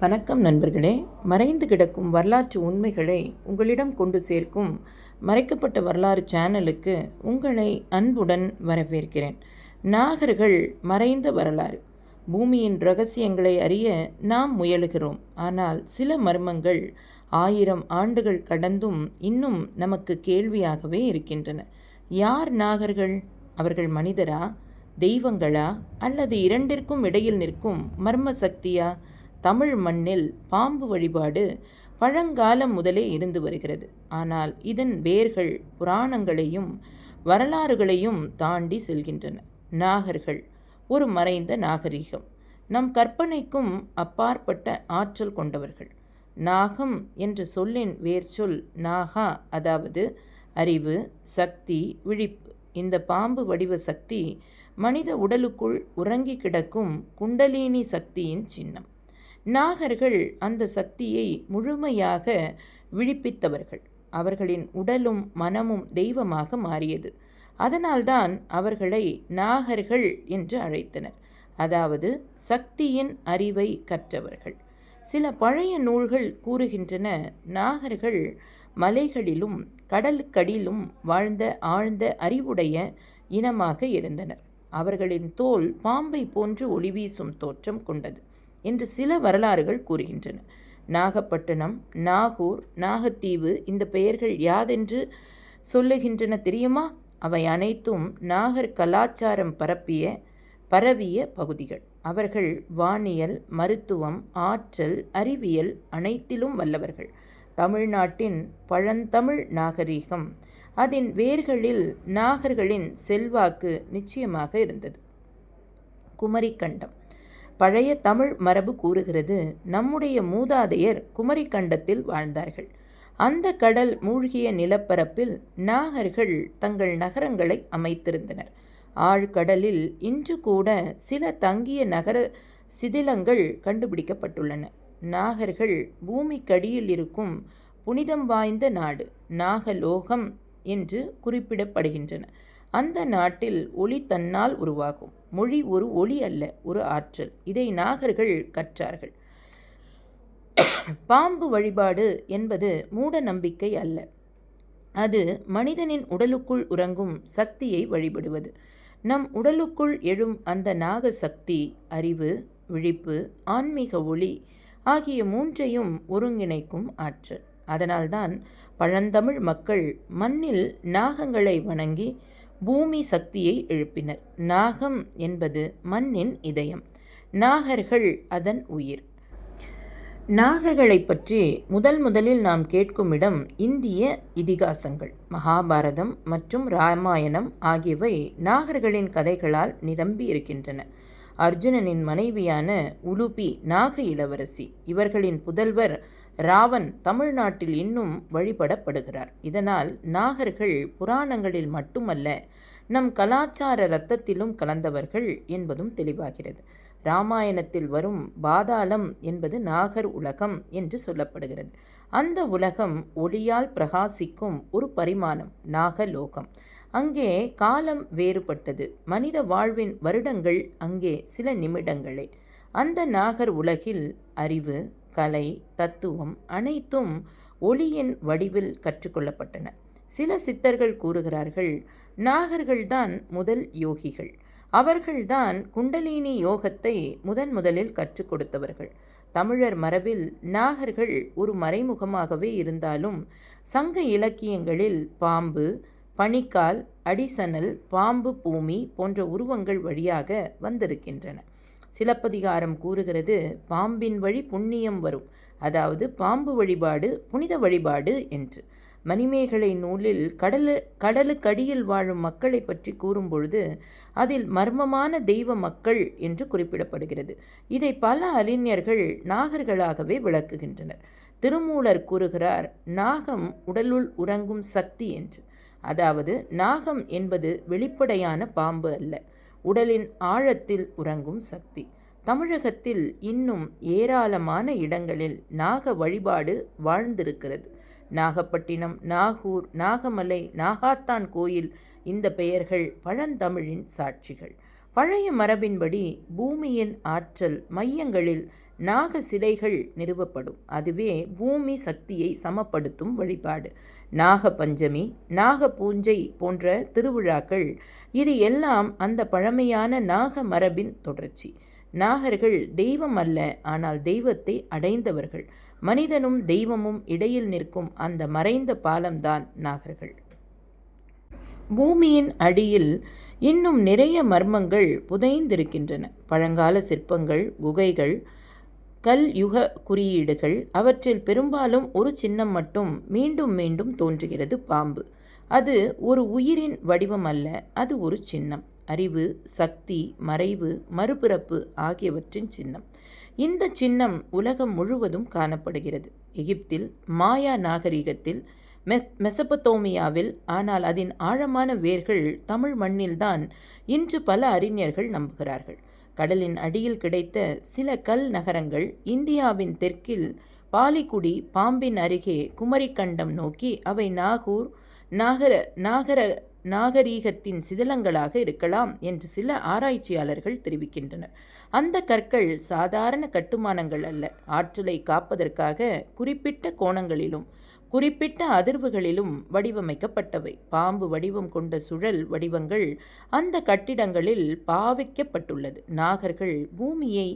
வணக்கம் நண்பர்களே. மறைந்து கிடக்கும் வரலாற்று உண்மைகளை உங்களிடம் கொண்டு சேர்க்கும் மறைக்கப்பட்ட வரலாறு சேனலுக்கு உங்களை அன்புடன் வரவேற்கிறேன். நாகர்கள் மறைந்த வரலாறு. பூமியின் ரகசியங்களை அறிய நாம் முயலுகிறோம். ஆனால் சில மர்மங்கள் ஆயிரம் ஆண்டுகள் கடந்தும் இன்னும் நமக்கு கேள்வியாகவே இருக்கின்றன. யார் நாகர்கள்? அவர்கள் மனிதரா? தெய்வங்களா? அல்லது இரண்டிற்கும் இடையில் நிற்கும் மர்ம சக்தியா தமிழ் மண்ணில் பாம்பு வழிபாடு பழங்காலம் முதலே இருந்து வருகிறது. ஆனால் இதன் வேர்கள் புராணங்களையும் வரலாறுகளையும் தாண்டி செல்கின்றன. நாகர்கள் ஒரு மறைந்த நாகரிகம். நம் கற்பனைக்கும் அப்பாற்பட்ட ஆற்றல் கொண்டவர்கள். நாகம் என்ற சொல்லின் வேர்ச்சொல் நாகா அதாவது அறிவு சக்தி விழிப்பு. இந்த பாம்பு வடிவ சக்தி மனித உடலுக்குள் உறங்கி கிடக்கும் குண்டலினி சக்தியின் சின்னம். நாகர்கள் அந்த சக்தியை முழுமையாக விழிப்பித்தவர்கள். அவர்களின் உடலும் மனமும் தெய்வமாக மாறியது. அதனால்தான் அவர்களை நாகர்கள் என்று அழைத்தனர். அதாவது சக்தியின் அறிவை கற்றவர்கள். சில பழைய நூல்கள் கூறுகின்றன நாகர்கள் மலைகளிலும் கடலுக்கடியிலும் வாழ்ந்த ஆழ்ந்த அறிவுடைய இனமாக இருந்தனர். அவர்களின் தோல் பாம்பை போன்று ஒளி வீசும் தோற்றம் கொண்டது. என்று சில வரலாறுகள் கூறுகின்றன. நாகப்பட்டினம் நாகூர் நாகத்தீவு இந்த பெயர்கள் யாதென்று சொல்லுகின்றன தெரியுமா? அவை அனைத்தும் நாகர் கலாச்சாரம் பரப்பிய பரவிய பகுதிகள். அவர்கள் வானியல் மருத்துவம் ஆற்றல் அறிவியல் அனைத்திலும் வல்லவர்கள். தமிழ்நாட்டின் பழந்தமிழ் நாகரீகம் அதன் வேர்களில் நாகர்களின் செல்வாக்கு நிச்சயமாக இருந்தது. குமரிக்கண்டம். பழைய தமிழ் மரபு கூறுகிறது நம்முடைய மூதாதையர் குமரிக்கண்டத்தில் வாழ்ந்தார்கள். அந்த கடல் மூழ்கிய நிலப்பரப்பில் நாகர்கள் தங்கள் நகரங்களை அமைத்திருந்தனர். ஆழ்கடலில் இன்று கூட சில தங்கிய நகர சிதிலங்கள் கண்டுபிடிக்கப்பட்டுள்ளன. நாகர்கள் பூமிக்கடியில் இருக்கும் புனிதம் வாய்ந்த நாடு நாகலோகம் என்று குறிப்பிடப்படுகின்றன. அந்த நாட்டில் ஒளி தன்னால் உருவாகும். மொழி ஒரு ஒளி அல்ல ஒரு ஆற்றல். இதை நாகர்கள் கற்றார்கள். பாம்பு வழிபாடு என்பது மூட நம்பிக்கை அல்ல. அது மனிதனின் உடலுக்குள் உறங்கும் சக்தியை வழிபடுவது. நம் உடலுக்குள் எழும் அந்த நாக சக்தி அறிவு விழிப்பு ஆன்மீக ஒளி ஆகிய மூன்றையும் ஒருங்கிணைக்கும் ஆற்றல். அதனால்தான் பழந்தமிழ் மக்கள் மண்ணில் நாகங்களை வணங்கி பூமி சக்தியை எழுப்பினர். நாகம் என்பது மண்ணின் இதயம். நாகர்கள் அதன் உயிர். நாகர்களை பற்றி முதல் முதலில் நாம் கேட்கும் இடம் இந்திய இதிகாசங்கள். மகாபாரதம் மற்றும் ராமாயணம் ஆகியவை நாகர்களின் கதைகளால் நிரம்பி இருக்கின்றன அர்ஜுனனின் மனைவியான உலுபி நாக இளவரசி. இவர்களின் புதல்வர் ராவன் தமிழ்நாட்டில் இன்னும் வழிபடப்படுகிறார். இதனால் நாகர்கள் புராணங்களில் மட்டுமல்ல நம் கலாச்சார இரத்தத்திலும் கலந்தவர்கள் என்பதும் தெளிவாகிறது. ராமாயணத்தில் வரும் பாதாளம் என்பது நாகர் உலகம் என்று சொல்லப்படுகிறது. அந்த உலகம் ஒளியால் பிரகாசிக்கும் ஒரு பரிமாணம் நாகலோகம். அங்கே காலம் வேறுபட்டது. மனித வாழ்வின் வருடங்கள் அங்கே சில நிமிடங்களே. அந்த நாகர் உலகில் அறிவு கலை தத்துவம் அனைத்தும் ஒளியின் வடிவில் கற்றுக்கொள்ளப்பட்டன. சில சித்தர்கள் கூறுகிறார்கள் நாகர்கள்தான் முதல் யோகிகள். அவர்கள்தான் குண்டலினி யோகத்தை முதன் முதலில் கற்றுக் கொடுத்தவர்கள். தமிழர் மரபில் நாகர்கள் ஒரு மறைமுகமாகவே இருந்தாலும் சங்க இலக்கியங்களில் பாம்பு பனிக்கால் அடிசனல் பாம்பு பூமி போன்ற உருவங்கள் வழியாக வந்திருக்கின்றன. சிலப்பதிகாரம் கூறுகிறது பாம்பின் வழி புண்ணியம் வரும். அதாவது பாம்பு வழிபாடு புனித வழிபாடு என்று. மணிமேகலை நூலில் கடலு கடலுக்கடியில் வாழும் மக்களை பற்றி கூறும்பொழுது அதில் மர்மமான தெய்வ மக்கள் என்று குறிப்பிடப்படுகிறது. இதை பல அறிஞர்கள் நாகர்களாகவே விளக்குகின்றனர். திருமூலர் கூறுகிறார் நாகம் உடலுள் உறங்கும் சக்தி என்று. அதாவது நாகம் என்பது வெளிப்படையான பாம்பு அல்ல. உடலின் ஆழத்தில் உறங்கும் சக்தி. தமிழகத்தில் இன்னும் ஏராளமான இடங்களில் நாக வழிபாடு வாழ்ந்திருக்கிறது. நாகப்பட்டினம் நாகூர் நாகமலை நாகாத்தான் கோயில் இந்த பெயர்கள் பழந்தமிழின் சாட்சிகள். பழைய மரபின்படி பூமியின் ஆற்றல் மையங்களில் நாக சிலைகள் நிறுவப்படும். அதுவே பூமி சக்தியை சமப்படுத்தும் வழிபாடு. நாக பஞ்சமி நாக பூஞ்சை போன்ற திருவிழாக்கள் இது எல்லாம் அந்த பழமையான நாக மரபின் தொடர்ச்சி. நாகர்கள் தெய்வம் அல்ல ஆனால் தெய்வத்தை அடைந்தவர்கள். மனிதனும் தெய்வமும் இடையில் நிற்கும் அந்த மறைந்த பாலம்தான் நாகர்கள். பூமியின் அடியில் இன்னும் நிறைய மர்மங்கள் புதைந்திருக்கின்றன. பழங்கால சிற்பங்கள் குகைகள் கல் யுக குறியீடுகள் அவற்றில் பெரும்பாலும் ஒரு சின்னம் மட்டும் மீண்டும் மீண்டும் தோன்றுகிறது பாம்பு. அது ஒரு உயிரின் வடிவம் அல்ல அது ஒரு சின்னம். அறிவு சக்தி மறைவு மறுபிறப்பு ஆகியவற்றின் சின்னம். இந்த சின்னம் உலகம் முழுவதும் காணப்படுகிறது. எகிப்தில் மாயா நாகரிகத்தில் மெ மெசபத்தோமியாவில் ஆனால் அதன் ஆழமான வேர்கள் தமிழ் மண்ணில்தான் இன்று பல அறிஞர்கள் நம்புகிறார்கள். கடலின் அடியில் கிடைத்த சில கல் நகரங்கள் இந்தியாவின் தெற்கில் பாலிக்குடி பாம்பின் அருகே குமரிக்கண்டம் நோக்கி அவை நாகூர் நாகர நாகர நாகரீகத்தின் சிதிலங்களாக இருக்கலாம் என்று சில ஆராய்ச்சியாளர்கள் தெரிவிக்கின்றனர். அந்த கற்கள் சாதாரண கட்டுமானங்கள் அல்ல. ஆற்றலை காப்பதற்காக குறிப்பிட்ட கோணங்களிலும் குறிப்பிட்ட அதிர்வுகளிலும் வடிவமைக்கப்பட்டவை. பாம்பு வடிவம் கொண்ட சுழல் வடிவங்கள் அந்த கட்டிடங்களில் பாவிக்கப்பட்டுள்ளது. நாகர்கள் பூமியை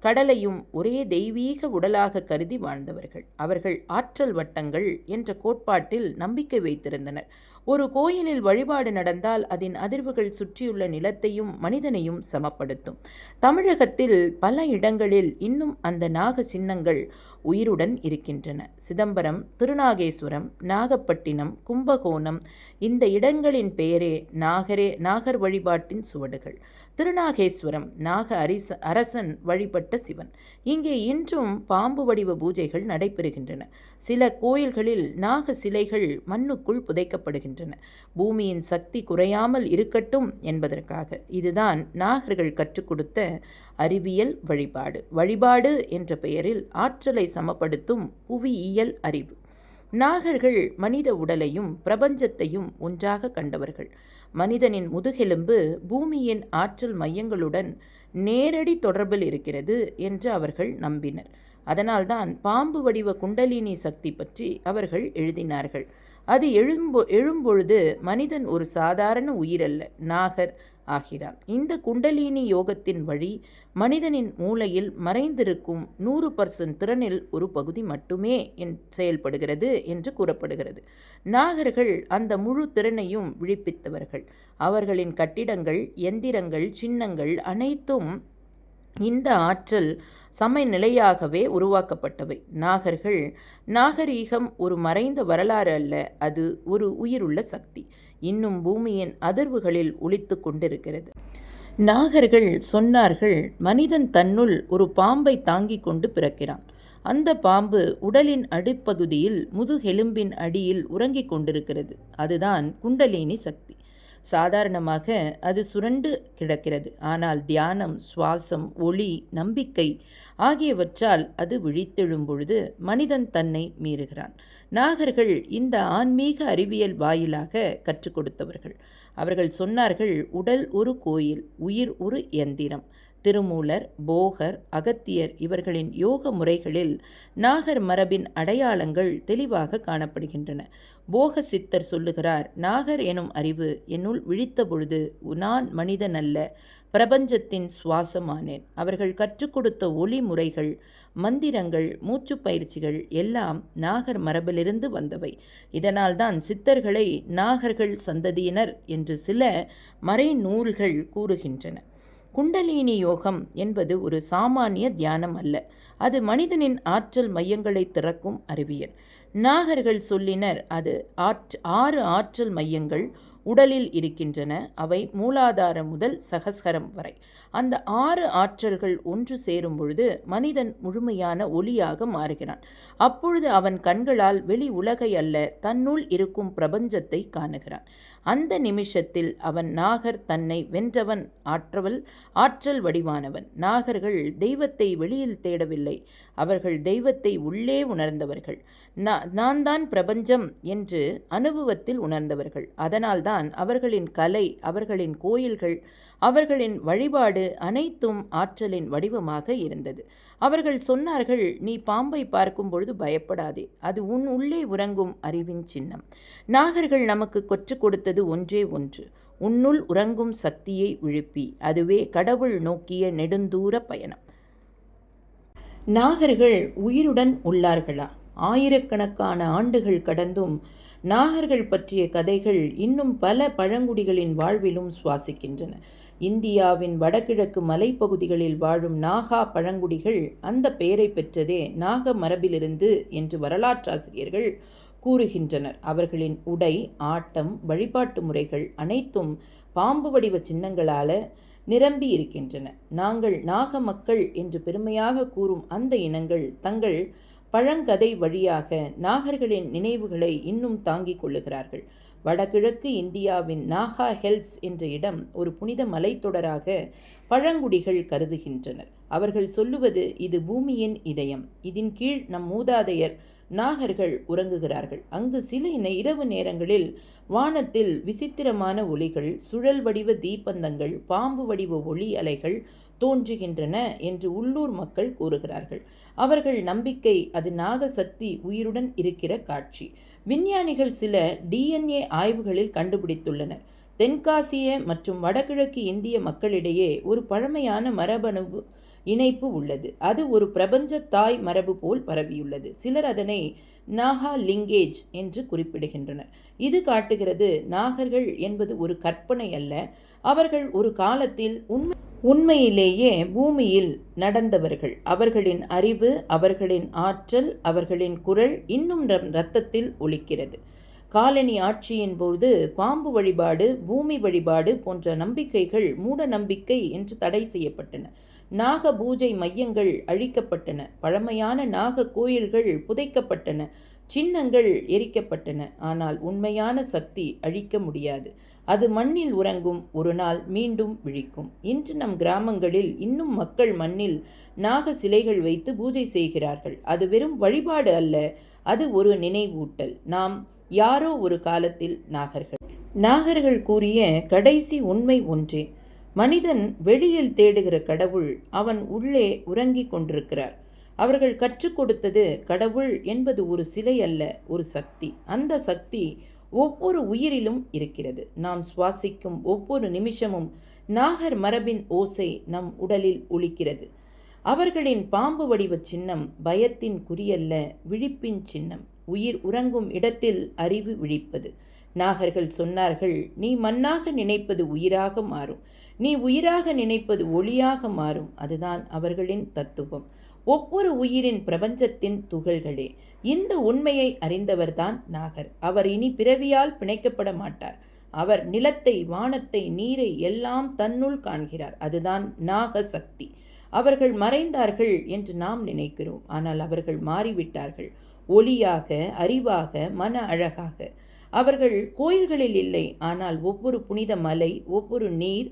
கடலையும் ஒரே தெய்வீக உடலாக கருதி வாழ்ந்தவர்கள். அவர்கள் ஆற்றல் வட்டங்கள் என்ற கோட்பாட்டில் நம்பிக்கை வைத்திருந்தனர். ஒரு கோயிலில் வழிபாடு நடந்தால் அதன் அதிர்வுகள் சுற்றியுள்ள நிலத்தையும் மனிதனையும் சமப்படுத்தும். தமிழகத்தில் பல இடங்களில் இன்னும் அந்த நாக சின்னங்கள் உயிருடன் இருக்கின்றன. சிதம்பரம் திருநாகேஸ்வரம் நாகப்பட்டினம் கும்பகோணம் இந்த இடங்களின் பெயரே நாகரே நாகர் வழிபாட்டின் சுவடுகள். திருநாகேஸ்வரம் நாக அரிச அரசன் வழிபட்ட சிவன். இங்கே இன்றும் பாம்பு வடிவ பூஜைகள் நடைபெறுகின்றன. சில கோயில்களில் நாக சிலைகள் மண்ணுக்குள் புதைக்கப்படுகின்றன. பூமியின் சக்தி குறையாமல் இருக்கட்டும் என்பதற்காக இதுதான் நாகர்கள் கற்றுக் கொடுத்த அறிவியல் வழிபாடு. வழிபாடு என்ற பெயரில் ஆற்றலை சமப்படுத்தும் புவியியல் அறிவு. நாகர்கள் மனித உடலையும் பிரபஞ்சத்தையும் ஒன்றாக கண்டவர்கள். மனிதனின் முதுகெலும்பு பூமியின் ஆற்றல் மையங்களுடன் நேரடி தொடர்பில் இருக்கிறது என்று அவர்கள் நம்பினர். அதனால்தான் பாம்பு வடிவ குண்டலினி சக்தி பற்றி அவர்கள் எழுதினார்கள். அது எழும்பொ எழும்பொழுது மனிதன் ஒரு சாதாரண உயிரல்ல. நாகர் ஆகிறான் இந்த குண்டலினி யோகத்தின் வழி மனிதனின் மூளையில் மறைந்திருக்கும் நூறு பர்சன்ட் திறனில் ஒரு பகுதி மட்டுமே என் செயல்படுகிறது என்று கூறப்படுகிறது. நாகர்கள் அந்த முழு திறனையும் விழிப்பித்தவர்கள். அவர்களின் கட்டிடங்கள் எந்திரங்கள் சின்னங்கள் அனைத்தும் இந்த ஆற்றல் சமநிலையாகவே உருவாக்கப்பட்டவை. நாகர்கள் நாகரீகம் ஒரு மறைந்த வரலாறு அல்ல அது ஒரு உயிருள்ள சக்தி. இன்னும் பூமியின் அதிர்வுகளில் ஒழித்து கொண்டிருக்கிறது. நாகர்கள் சொன்னார்கள் மனிதன் தன்னுள் ஒரு பாம்பை தாங்கிக் கொண்டு பிறக்கிறான். அந்த பாம்பு உடலின் அடிப்பகுதியில் முதுகெலும்பின் அடியில் உறங்கிக் கொண்டிருக்கிறது. அதுதான் குண்டலினி சக்தி. சாதாரணமாக அது சுரண்டு கிடக்கிறது. ஆனால் தியானம் சுவாசம் ஒளி நம்பிக்கை ஆகியவற்றால் அது விழித்தெழும் பொழுது மனிதன் தன்னை மீறுகிறான். நாகர்கள் இந்த ஆன்மீக அறிவியல் வாயிலாக கற்றுக் கொடுத்தவர்கள். அவர்கள் சொன்னார்கள் உடல் ஒரு கோயில் உயிர் ஒரு எந்திரம். திருமூலர் போகர் அகத்தியர் இவர்களின் யோக முறைகளில் நாகர் மரபின் அடையாளங்கள் தெளிவாக காணப்படுகின்றன. போக சித்தர் சொல்லுகிறார் நாகர் எனும் அறிவு என்னுள் விழித்த பொழுது நான் மனிதன் அல்ல பிரபஞ்சத்தின் சுவாசமானேன். அவர்கள் கற்றுக் கொடுத்த ஒளி முறைகள் மந்திரங்கள் மூச்சு பயிற்சிகள் எல்லாம் நாகர் மரபிலிருந்து வந்தவை. இதனால்தான் சித்தர்களை நாகர்கள் சந்ததியினர் என்று சில மறைநூல்கள் கூறுகின்றன. குண்டலினி யோகம் என்பது ஒரு சாமானிய தியானம் அல்ல. அது மனிதனின் ஆற்றல் மையங்களை திறக்கும் அறிவியல். நாகர்கள் சொல்லினர் அது ஆற் ஆறு ஆற்றல் மையங்கள் உடலில் இருக்கின்றன அவை மூலாதாரம் முதல் சகஸ்கரம் வரை. அந்த ஆறு ஆற்றல்கள் ஒன்று சேரும் பொழுது மனிதன் முழுமையான ஒளியாக மாறுகிறான். அப்பொழுது அவன் கண்களால் வெளி உலகை அல்ல தன்னுள் இருக்கும் பிரபஞ்சத்தை காணுகிறான். அந்த நிமிஷத்தில் அவன் நாகர் தன்னை வென்றவன் ஆற்றவல் ஆற்றல் வடிவானவன். நாகர்கள் தெய்வத்தை வெளியில் தேடவில்லை. அவர்கள் தெய்வத்தை உள்ளே உணர்ந்தவர்கள். நான் தான் பிரபஞ்சம் என்று அனுபவத்தில் உணர்ந்தவர்கள். அதனால்தான் அவர்களின் கலை அவர்களின் கோயில்கள் அவர்களின் வழிபாடு அனைத்தும் ஆற்றலின் வடிவமாக இருந்தது. அவர்கள் சொன்னார்கள் நீ பாம்பை பார்க்கும் பொழுது பயப்படாதே அது உன் உள்ளே உறங்கும் அறிவின் சின்னம். நாகர்கள் நமக்கு கொற்று கொடுத்தது ஒன்றே ஒன்று உன்னுள் உறங்கும் சக்தியை விழுப்பி அதுவே கடவுள் நோக்கிய நெடுந்தூர பயணம். நாகர்கள் உயிருடன் உள்ளார்களா? ஆயிரக்கணக்கான ஆண்டுகள் கடந்தும் நாகர்கள் பற்றிய கதைகள் இன்னும் பல பழங்குடிகளின் வாழ்விலும் சுவாசிக்கின்றன. இந்தியாவின் வடகிழக்கு மலைப்பகுதிகளில் வாழும் நாகா பழங்குடிகள் அந்த பெயரை பெற்றதே நாக மரபிலிருந்து என்று வரலாற்றாசிரியர்கள் கூறுகின்றனர். அவர்களின் உடை ஆட்டம் வழிபாட்டு முறைகள் அனைத்தும் பாம்பு வடிவ சின்னங்களால நிரம்பி இருக்கின்றன. நாங்கள் நாக மக்கள் என்று பெருமையாக கூறும் அந்த இனங்கள் தங்கள் பழங்கதை வழியாக நாகர்களின் நினைவுகளை இன்னும் தாங்கிக் கொள்ளுகிறார்கள். வடகிழக்கு இந்தியாவின் நாகா ஹெல்ஸ் என்ற இடம் ஒரு புனித மலைத்தொடராக பழங்குடிகள் கருதுகின்றனர். அவர்கள் சொல்லுவது இது பூமியின் இதயம். இதன் கீழ் நம் மூதாதையர் நாகர்கள் உறங்குகிறார்கள். அங்கு சில இரவு நேரங்களில் வானத்தில் விசித்திரமான ஒளிகள் சுழல் வடிவ தீப்பந்தங்கள் பாம்பு வடிவ ஒளி அலைகள் தோன்றுகின்றன என்று உள்ளூர் மக்கள் கூறுகிறார்கள். அவர்கள் நம்பிக்கை அது நாகசக்தி உயிருடன் இருக்கிற காட்சி. விஞ்ஞானிகள் சில டிஎன்ஏ ஆய்வுகளில் கண்டுபிடித்துள்ளனர் தென்காசிய மற்றும் வடகிழக்கு இந்திய மக்களிடையே ஒரு பழமையான மரபணு இணைப்பு உள்ளது. அது ஒரு பிரபஞ்ச தாய் மரபு போல் பரவியுள்ளது. சிலர் அதனை நாகா லிங்கேஜ் என்று குறிப்பிடுகின்றனர். இது காட்டுகிறது நாகர்கள் என்பது ஒரு கற்பனை அல்ல அவர்கள் ஒரு காலத்தில் உண்மை உண்மையிலேயே பூமியில் நடந்தவர்கள். அவர்களின் அறிவு அவர்களின் ஆற்றல் அவர்களின் குரல் இன்னும் இரத்தத்தில் ஒலிக்கிறது. காலனி ஆட்சியின் போது பாம்பு வழிபாடு பூமி வழிபாடு போன்ற நம்பிக்கைகள் மூட நம்பிக்கை என்று தடை செய்யப்பட்டன. நாக பூஜை மையங்கள் அழிக்கப்பட்டன. பழமையான நாக கோயில்கள் புதைக்கப்பட்டன. சின்னங்கள் எரிக்கப்பட்டன. ஆனால் உண்மையான சக்தி அழிக்க முடியாது. அது மண்ணில் உறங்கும் ஒரு நாள் மீண்டும் விழிக்கும். இன்று நம் கிராமங்களில் இன்னும் மக்கள் மண்ணில் நாக சிலைகள் வைத்து பூஜை செய்கிறார்கள். அது வெறும் வழிபாடு அல்ல அது ஒரு நினைவூட்டல். நாம் யாரோ ஒரு காலத்தில் நாகர்கள். நாகர்கள் கூறிய கடைசி உண்மை ஒன்றே. மனிதன் வெளியில் தேடுகிற கடவுள் அவன் உள்ளே உறங்கிக் கொண்டிருக்கிறார். அவர்கள் கற்றுக் கொடுத்தது கடவுள் என்பது ஒரு சிலை அல்ல ஒரு சக்தி. அந்த சக்தி ஒவ்வொரு உயிரிலும் இருக்கிறது. நாம் சுவாசிக்கும் ஒவ்வொரு நிமிஷமும் நாகர் மரபின் ஓசை நம் உடலில் ஒழிக்கிறது அவர்களின் பாம்பு வடிவ சின்னம் பயத்தின் குறியல்ல விழிப்பின் சின்னம். உயிர் உறங்கும் இடத்தில் அறிவு விழிப்பது. நாகர்கள் சொன்னார்கள் நீ மண்ணாக நினைப்பது உயிராக மாறும். நீ உயிராக நினைப்பது ஒளியாக மாறும். அதுதான் அவர்களின் தத்துவம். ஒவ்வொரு உயிரின் பிரபஞ்சத்தின் துகள்களே. இந்த உண்மையை அறிந்தவர்தான் நாகர். அவர் இனி பிறவியால் பிணைக்கப்பட மாட்டார். அவர் நிலத்தை வானத்தை நீரை எல்லாம் தன்னுள் காண்கிறார். அதுதான் நாக சக்தி அவர்கள் மறைந்தார்கள் என்று நாம் நினைக்கிறோம். ஆனால் அவர்கள் மாறிவிட்டார்கள். ஒளியாக அறிவாக மன அழகாக. அவர்கள் கோயில்களில் இல்லை. ஆனால் ஒவ்வொரு புனித மலை ஒவ்வொரு நீர்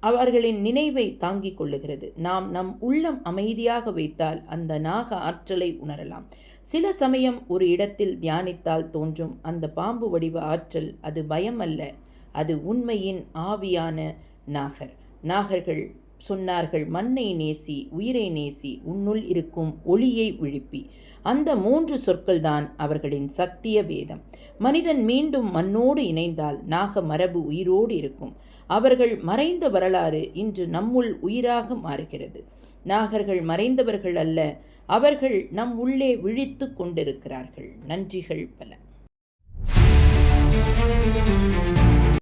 அவர்களின் நினைவை தாங்கிக் கொள்ளுகிறது. நாம் நம் உள்ளம் அமைதியாக வைத்தால் அந்த நாக ஆற்றலை உணரலாம். சில சமயம் ஒரு இடத்தில் தியானித்தால் தோன்றும் அந்த பாம்பு வடிவ ஆற்றல் அது பயம் அல்ல அது உண்மையின் ஆவியான நாகர். நாகர்கள் சொன்னார்கள் மண்ணை நேசி உயிரை நேசி உன்னுள் இருக்கும் ஒளியை விழுப்பி. அந்த மூன்று சொற்கள்தான் அவர்களின் சத்திய வேதம். மனிதன் மீண்டும் மண்ணோடு இணைந்தால் நாக மரபு உயிரோடு இருக்கும். அவர்கள் மறைந்த வரலாறு இன்று நம்முள் உயிராக மாறுகிறது. நாகர்கள் மறைந்தவர்கள் அல்ல அவர்கள் நம் உள்ளே விழித்து கொண்டிருக்கிறார்கள். நன்றிகள் பல.